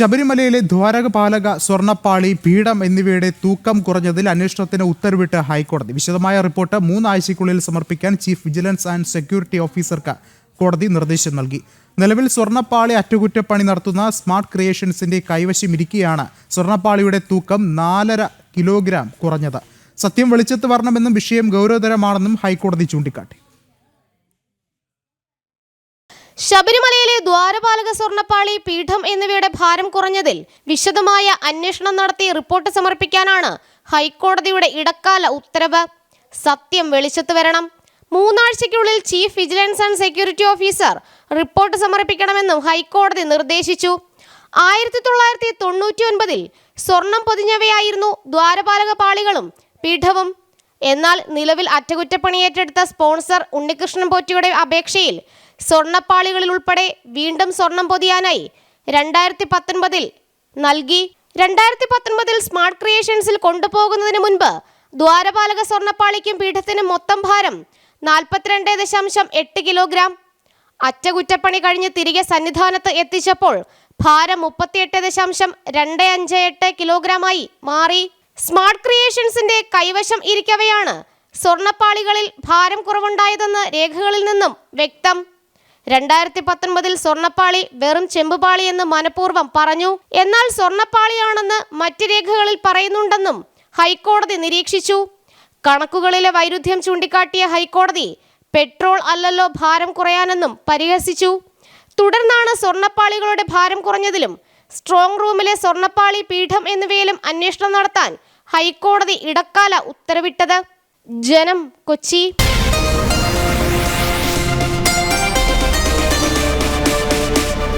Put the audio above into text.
ശബരിമലയിലെ ദ്വാരകപാലക സ്വർണപ്പാളി പീഠം എന്നിവയുടെ തൂക്കം കുറഞ്ഞതിൽ അന്വേഷണത്തിന് ഉത്തരവിട്ട് ഹൈക്കോടതി. വിശദമായ റിപ്പോർട്ട് മൂന്നാഴ്ചയ്ക്കുള്ളിൽ സമർപ്പിക്കാൻ ചീഫ് വിജിലൻസ് ആൻഡ് സെക്യൂരിറ്റി ഓഫീസർക്ക് കോടതി നിർദ്ദേശം നൽകി. നിലവിൽ സ്വർണപ്പാളി അറ്റകുറ്റപ്പണി നടത്തുന്ന സ്മാർട്ട് ക്രിയേഷൻസിന്റെ കൈവശം കൈവശമിരിക്കെയാണ് സ്വർണപ്പാളിയുടെ തൂക്കം നാലര കിലോഗ്രാം കുറഞ്ഞത്. സത്യം വെളിച്ചത്ത് വരണമെന്നും വിഷയം ഗൗരവതരമാണെന്നും ഹൈക്കോടതി ചൂണ്ടിക്കാട്ടി. ശബരിമലയിലെ ദ്വാരപാലക സ്വർണപ്പാളി പീഠം എന്നിവയുടെ ഭാരം കുറഞ്ഞതിൽ വിശദമായ അന്വേഷണം നടത്തി റിപ്പോർട്ട് സമർപ്പിക്കാനാണ് ഹൈക്കോടതിയുടെ ഇടക്കാല ഉത്തരവ്. സത്യം വെളിച്ചത്ത് വരണം. മൂന്നാഴ്ചയ്ക്കുള്ളിൽ chief vigilance and security officer report സമർപ്പിക്കണമെന്നും ഹൈക്കോടതി നിർദ്ദേശിച്ചു. ആയിരത്തി തൊള്ളായിരത്തി തൊണ്ണൂറ്റി ഒൻപതിൽ സ്വർണം പൊതിഞ്ഞവയായിരുന്നു ദ്വാരപാലക പാളികളും പീഠവും. എന്നാൽ നിലവിൽ അറ്റകുറ്റപ്പണി ഏറ്റെടുത്ത സ്പോൺസർ ഉണ്ണികൃഷ്ണൻ പോറ്റിയുടെ അപേക്ഷയിൽ സ്വർണപ്പാളികളിൽ ഉൾപ്പെടെ വീണ്ടും സ്വർണം പൊതിയാനായി രണ്ടായിരത്തി പത്തൊൻപതിൽ നൽകി. രണ്ടായിരത്തി പത്തൊൻപതിൽ സ്മാർട്ട് ക്രിയേഷൻസിൽ കൊണ്ടുപോകുന്നതിന് മുൻപ് ദ്വാരപാലക സ്വർണപ്പാളിക്കും പീഠത്തിനും മൊത്തം ഭാരം നാൽപ്പത്തിരണ്ട് ദശാംശം എട്ട് കിലോഗ്രാം. അറ്റകുറ്റപ്പണി കഴിഞ്ഞ് തിരികെ സന്നിധാനത്ത് എത്തിച്ചപ്പോൾ ഭാരം മുപ്പത്തിയെട്ട് ദശാംശം രണ്ട് അഞ്ച് എട്ട് കിലോഗ്രാമായി മാറി. സ്മാർട്ട് ക്രിയേഷൻസിന്റെ കൈവശം ഇരിക്കവെയാണ് സ്വർണപ്പാളികളിൽ ഭാരം കുറവുണ്ടായതെന്ന് രേഖകളിൽ നിന്നും വ്യക്തം. രണ്ടായിരത്തി പത്തൊൻപതിൽ സ്വർണപ്പാളി വെറും ചെമ്പുപാളി എന്ന് മനഃപൂർവം പറഞ്ഞു. എന്നാൽ സ്വർണപ്പാളിയാണെന്ന് മറ്റ് രേഖകളിൽ പറയുന്നുണ്ടെന്നും ഹൈക്കോടതി നിരീക്ഷിച്ചു. കണക്കുകളിലെ വൈരുദ്ധ്യം ചൂണ്ടിക്കാട്ടിയ ഹൈക്കോടതി പെട്രോൾ അല്ലല്ലോ ഭാരം കുറയാനെന്നും പരിഹസിച്ചു. തുടർന്നാണ് സ്വർണപ്പാളികളുടെ ഭാരം കുറഞ്ഞതിലും സ്ട്രോങ് റൂമിലെ സ്വർണപ്പാളി പീഠം എന്നിവയിലും അന്വേഷണം നടത്താൻ ഹൈക്കോടതി ഇടക്കാല ഉത്തരവിട്ടത്. ജനം കൊച്ചി.